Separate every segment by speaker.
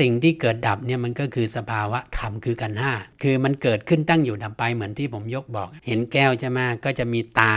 Speaker 1: สิ่งที่เกิดดับเนี่ยมันก็คือสภาวะธรรมคือกันห้าคือมันเกิดขึ้นตั้งอยู่ดับไปเหมือนที่ผมยกบอก เห็นแก้วใช่ไหมก็จะมีตา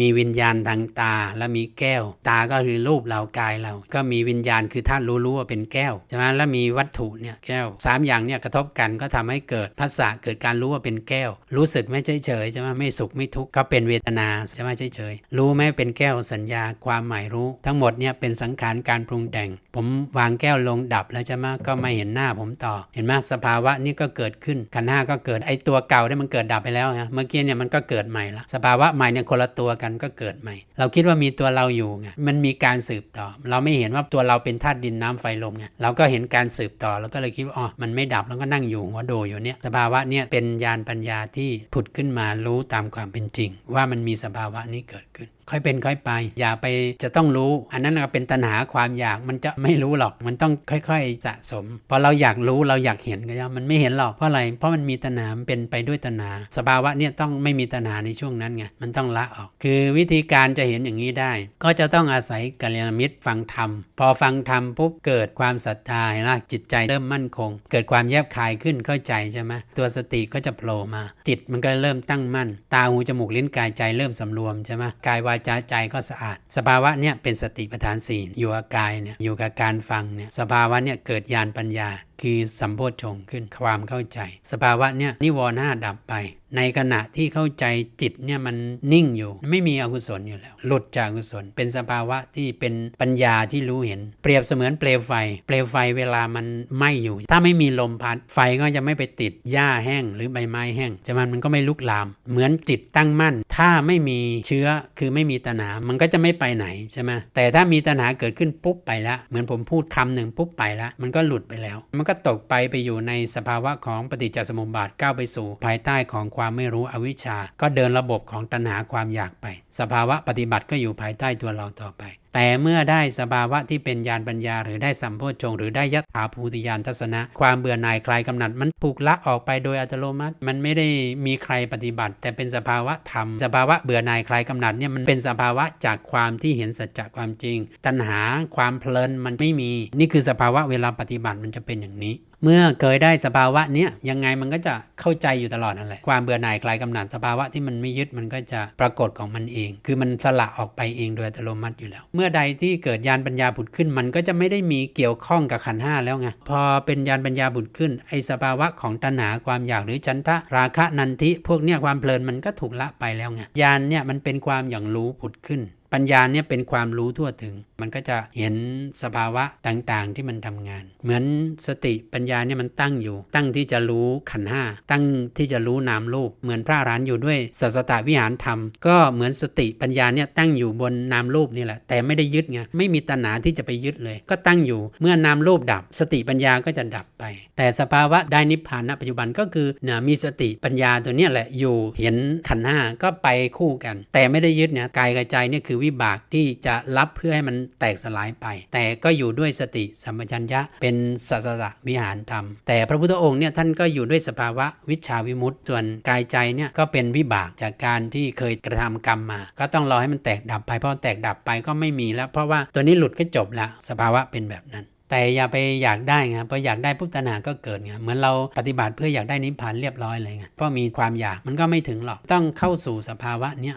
Speaker 1: มีวิญญาณทางตาแล้วมีแก้ว ตาก็คือรูปเรากายเรา ก็มีวิญญาณคือท่านรู้รู้ว่าเป็นแก้วใช่ไหมแล้วมีวัตถุเนี่ยแก้วสามอย่างเนี่ยกระทบกันก็ทำให้เกิดภาษาเกิดการรู้ว่าเป็นแก้ว รู้สึกไม่เฉยเฉยใช่ไหมไม่สุขไม่ทุกข์ก็เป็นเวทนาใช่ไหมเฉยเฉยรู้ไหมเป็นแก้วสัญญาความหมายรู้ ทั้งหมดเนี่ยเป็นสังขารการปรุงแต่ง ผมวางแก้วลงดับแล้วใช่ไหมก็ไม่เห็นหน้าผมต่อ เห็นไหมสภาวะนี่ก็เกิดขึ้นขันห้าก็เกิดไอตัวเก่าเนี่ยมันเกิดดับไปแล้วนะเมื่อกี้เนี่ยมันก็เกิดใหม่ละสภาวะใหม่เนี่ยคนละตัวกันก็เกิดใหม่ เราคิดว่ามีตัวเราอยู่ไงมันมีการสืบต่อ เราไม่เห็นว่าตัวเราเป็นธาตุดินน้ำไฟลมไงเราก็เห็นการสืบต่อแล้วก็เลยคิดว่าอ๋อมันไม่ดับแล้วก็นั่งอยู่หัวโดอยู่เนี่ยสภาวะเนี่ยเป็นญาณปัญญาที่ผุดขึ้นมารู้ตามความเป็นจริง ว่ามันมีสภาวะนี้เกิดขึ้นค่อยเป็นค่อยไป อย่าไปจะต้องรู้ อันนั้นก็เป็นตัณหาความอยากมันจะไม่รู้หรอก มันต้องค่อยๆสะสมพอเราอยากรู้เราอยากเห็นก็ยังมันไม่เห็นหรอกเพราะอะไรเพราะมันมีตัณหาเป็นไปด้วยตัณหาสภาวะเนี่ยต้องไม่มีตัณหาในช่วงนั้นไงมันต้องละออกคือือวิธีการจะเห็นอย่างนี้ได้ ก็จะต้องอาศัยกัลยาณมิตรฟังธรรม พอฟังธรรมปุ๊บเกิดความศรัทธาเห็นไหมจิตใจเริ่มมั่นคง เกิดความแยบคายขึ้นเข้าใจใช่ไหมตัวสติก็จะโผล่มา จิตมันก็เริ่มตั้งมั่น ตาหูจมูกลิ้นกายใจเริ่มสำรวมใช่ไหมกายวาจาใจก็สะอาด สภาวะเนี่ยเป็นสติปัฏฐานสี่อยู่กับกายเนี่ยอยู่กับการฟังเนี่ยสภาวะเนี่ยเกิดญาณปัญญา คือสัมโพชฌงขึ้นความเข้าใจ สภาวะเนี่ยนิวรณ์ห้าดับไป ในขณะที่เข้าใจจิตเนี่ยมันนิ่งอยู่ ไม่มีอกุศลอยู่แล้ว หลุดจากอกุศล เป็นสภาวะที่เป็นปัญญาที่รู้เห็น เปรียบเสมือนเปลวไฟ เปลวไฟเวลามันไหม้อยู่ ถ้าไม่มีลมพัดไฟก็จะไม่ไปติดหญ้าแห้งหรือใบไม้แห้งจะมันมันก็ไม่ลุกลาม เหมือนจิตตั้งมั่น ถ้าไม่มีเชื้อคือไม่มีตัณหา มันก็จะไม่ไปไหนใช่ไหมแต่ถ้ามีตัณหาเกิดขึ้นปุ๊บไปแล้วเหมือนผมพูดคำหนึ่งปุ๊บไปแล้วมันก็หลุดไปแล้ว มันก็ตกไปไปอยู่ในสภาวะของปฏิจจสมุปบาทก้าวไปสู่ ภายใต้ของความไม่รู้อวิชชา ก็เดินระบบของตัณหาความอยากไป สภาวะปฏิบัติก็อยู่ภายใต้ตัวเราต่อไปแต่เมื่อได้สภาวะที่เป็นญาณปัญญา หรือได้สัมโพชฌงหรือได้ยถาภูติญาณทัศนะ ความเบื่อหน่ายคลายกำหนัด มันถูกละออกไปโดยอัตโนมัติ มันไม่ได้มีใครปฏิบัติ แต่เป็นสภาวะธรรม สภาวะเบื่อหน่ายคลายกำหนัดเนี่ยมันเป็นสภาวะจากความที่เห็นสัจจะความจริง ตัณหาความเพลินมันไม่มี นี่คือสภาวะเวลาปฏิบัติมันจะเป็นอย่างนี้เมื่อเคยได้สภาวะเนี้ยยังไงมันก็จะเข้าใจอยู่ตลอดนั่นแหละความเบื่อหน่ายคลายกำหนัดสภาวะที่มันไม่ยึดมันก็จะปรากฏของมันเอง คือมันสละออกไปเองโดยอัตโนมัติอยู่แล้ว เมื่อใดที่เกิดญาณปัญญาผุดขึ้น มันก็จะไม่ได้มีเกี่ยวข้องกับขันห้าแล้วไงพอเป็นญาณปัญญาผุดขึ้นไอสภาวะของตัณหาความอยากหรือฉันทะราคะนันทิพวกเนี้ยความเพลินมันก็ถูกละไปแล้วไงญาณเนี่ยมันเป็นความอย่างรู้ผุดขึ้น ปัญญาเนี่ยเป็นความรู้ทั่วถึง มันก็จะเห็นสภาวะต่างๆที่มันทำงาน เหมือนสติปัญญาเนี่ยมันตั้งอยู่ ตั้งที่จะรู้ขันห้าตั้งที่จะรู้นามรูป เหมือนพระอรหันต์อยู่ด้วยสัสตวิหารธรรม ก็เหมือนสติปัญญาเนี่ยตั้งอยู่บนนามรูปนี่แหละ แต่ไม่ได้ยึดไงไม่มีตัณหาที่จะไปยึดเลย ก็ตั้งอยู่เมื่อนามรูปดับ สติปัญญาก็จะดับไป แต่สภาวะได้นิพพานณปัจจุบันก็คือนี่ยมีสติปัญญาตัวเนี้ยแหละอยู่เห็นขันห้าก็ไปคู่กัน แต่ไม่ได้ยึดเนี่ยกายกับใจเนี่ยคือวิบากที่จะรับเพื่อให้มันแตกสลายไป แต่ก็อยู่ด้วยสติสัมปชัญญะเป็นสัสตะวิหารธรรม แต่พระพุทธองค์เนี่ยท่านก็อยู่ด้วยสภาวะวิชาวิมุตติส่วนกายใจเนี่ยก็เป็นวิบากจากการที่เคยกระทำกรรมมา ก็ต้องรอให้มันแตกดับไปเพราะแตกดับไปก็ไม่มีแล้ว เพราะว่าตัวนี้หลุดก็จบละสภาวะเป็นแบบนั้นแต่อย่าไปอยากได้ไงพออยากได้ปุ๊บตัณหาก็เกิดไงเหมือนเราปฏิบัติเพื่ออยากได้นิพพานเรียบร้อยเลยไงเพราะมีความอยากมันก็ไม่ถึงหรอก ต้องเข้าสู่สภาวะเนี้ย